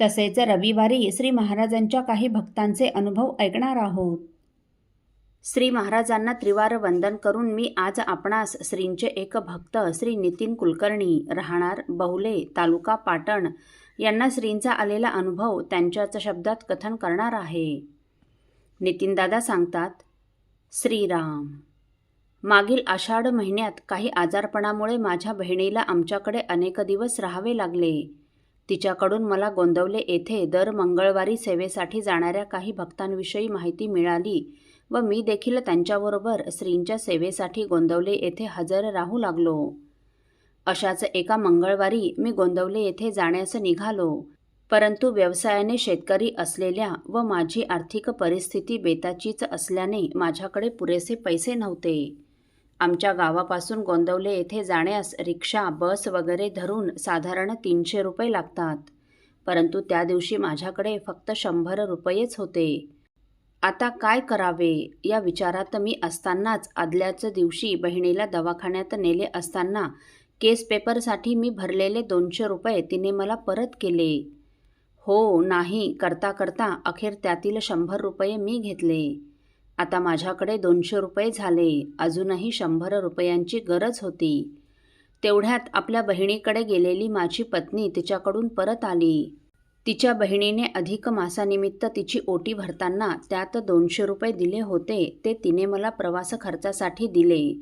तसेच रविवारी श्री महाराजांच्या काही भक्तांचे अनुभव ऐकणार आहोत. श्री महाराजांना त्रिवार वंदन करून मी आज आपणास श्रींचे एक भक्त श्री नितीन कुलकर्णी राहणार बहुले तालुका पाटण यांना श्रींचा आलेला अनुभव त्यांच्याच शब्दात कथन करणार आहे. नितीनदादा सांगतात श्रीराम मागील आषाढ महिन्यात काही आजारपणामुळे माझ्या बहिणीला आमच्याकडे अनेक दिवस राहावे लागले. तिच्याकडून मला गोंदवले येथे दर मंगळवारी सेवेसाठी जाणाऱ्या काही भक्तांविषयी माहिती मिळाली व मी देखील त्यांच्याबरोबर श्रींच्या सेवेसाठी गोंदवले येथे हजर राहू लागलो. अशाच एका मंगळवारी मी गोंदवले येथे जाण्यास निघालो. परंतु व्यवसायाने शेतकरी असलेल्या व माझी आर्थिक परिस्थिती बेताचीच असल्याने माझ्याकडे पुरेसे पैसे नव्हते. आमच्या गावापासून गोंदवले येथे जाण्यास रिक्षा बस वगैरे धरून साधारण तीनशे रुपये लागतात. परंतु त्या दिवशी माझ्याकडे फक्त शंभर रुपयेच होते. आता काय करावे? या विचारात मी असतानाच आदल्याच दिवशी बहिणीला दवाखान्यात नेले असताना केस पेपरसाठी मी भरलेले दोनशे रुपये तिने मला परत केले. हो नाही करता करता अखेर त्यातील शंभर रुपये मी घेतले. आता माझ्याकडे दोनशे रुपये झाले. अजूनही शंभर रुपयांची गरज होती. तेवढ्यात आपल्या बहिणीकडे गेलेली माझी पत्नी तिच्याकडून परत आली. तिच्या बहिणीने अधिक मासानिमित्त तिची ओटी भरताना त्यात दोनशे रुपये दिले होते. ते तिने मला प्रवास खर्चासाठी दिले.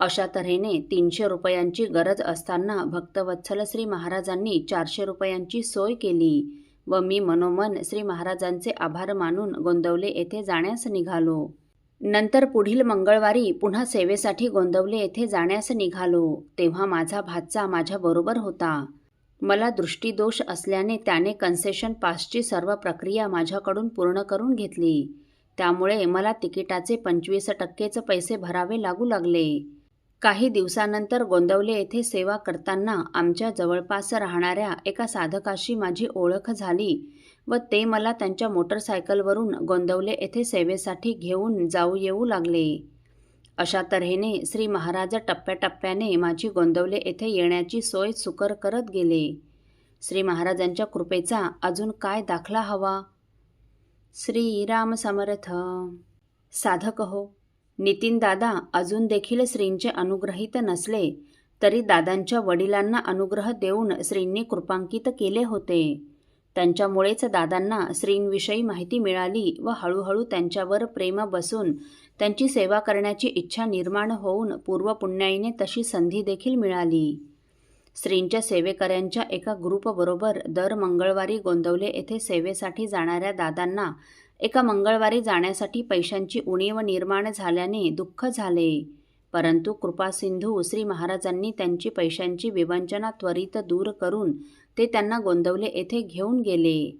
अशा तऱ्हेने तीनशे रुपयांची गरज असताना भक्तवत्सल श्री महाराजांनी चारशे रुपयांची सोय केली. व मी मनोमन श्री महाराजांचे आभार मानून गोंदवले येथे जाण्यास निघालो. नंतर पुढील मंगळवारी पुन्हा सेवेसाठी गोंदवले येथे जाण्यास निघालो तेव्हा माझा भाचा माझ्याबरोबर होता. मला दृष्टीदोष असल्याने त्याने कन्सेशन पासची सर्व प्रक्रिया माझ्याकडून पूर्ण करून घेतली. त्यामुळे मला तिकिटाचे पंचवीस टक्केच पैसे भरावे लागू लागले. काही दिवसानंतर गोंदवले येथे सेवा करताना आमच्या जवळपास राहणाऱ्या एका साधकाशी माझी ओळख झाली व ते मला त्यांच्या मोटरसायकलवरून गोंदवले येथे सेवेसाठी घेऊन जाऊ येऊ लागले. अशा तऱ्हेने श्री महाराज टप्प्याटप्प्याने माझी गोंदवले येथे येण्याची सोय सुकर करत गेले. श्री महाराजांच्या कृपेचा अजून काय दाखला हवा? श्रीराम समर्थ. साधक हो. नितीन दादा अजून देखील श्रींचे अनुग्रहित नसले तरी दादांच्या वडिलांना अनुग्रह देऊन श्रींनी कृपांकित केले होते. त्यांच्यामुळेच दादांना श्रींविषयी माहिती मिळाली व हळूहळू त्यांच्यावर प्रेम बसून त्यांची सेवा करण्याची इच्छा निर्माण होऊन पूर्वपुण्याईने तशी संधी देखील मिळाली. श्रींच्या सेवेकऱ्यांच्या एका ग्रुपबरोबर दर मंगळवारी गोंदवले येथे सेवेसाठी जाणाऱ्या दादांना एका मंगळवारी जाण्यासाठी पैशांची उणीव निर्माण झाल्याने दुःख झाले. परंतु कृपासिंधू श्री महाराजांनी त्यांची पैशांची विवंचना त्वरित दूर करून ते त्यांना गोंदवले येथे घेऊन गेले.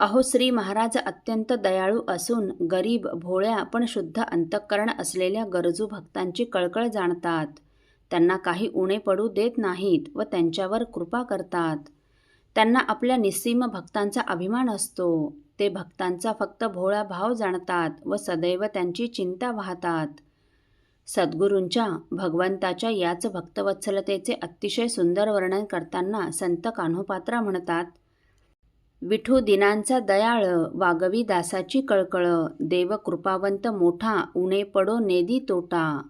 अहो श्री महाराज अत्यंत दयाळू असून गरीब भोळ्या पण शुद्ध अंतःकरण असलेल्या गरजू भक्तांची कळकळ जाणतात. त्यांना काही उणे पडू देत नाहीत व त्यांच्यावर कृपा करतात. त्यांना आपल्या निस्सीम भक्तांचा अभिमान असतो. ते भक्तांचा फक्त भोळा भाव जाणतात व सदैव त्यांची चिंता वाहतात. सद्गुरूंच्या भगवंताच्या याच भक्तवत्सलतेचे अतिशय सुंदर वर्णन करताना संत कान्होपात्रा म्हणतात विठू दिनांचा दयाळ वागवी दासाची कळकळ देव कृपावंत मोठा उणे पडो नेदी तोटा.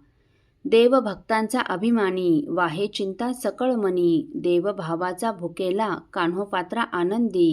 देव भक्तांचा अभिमानी वाहे चिंता सकळ मनी देव भावाचा भुकेला कान्होपात्रा आनंदी.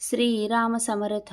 श्रीराम समर्थ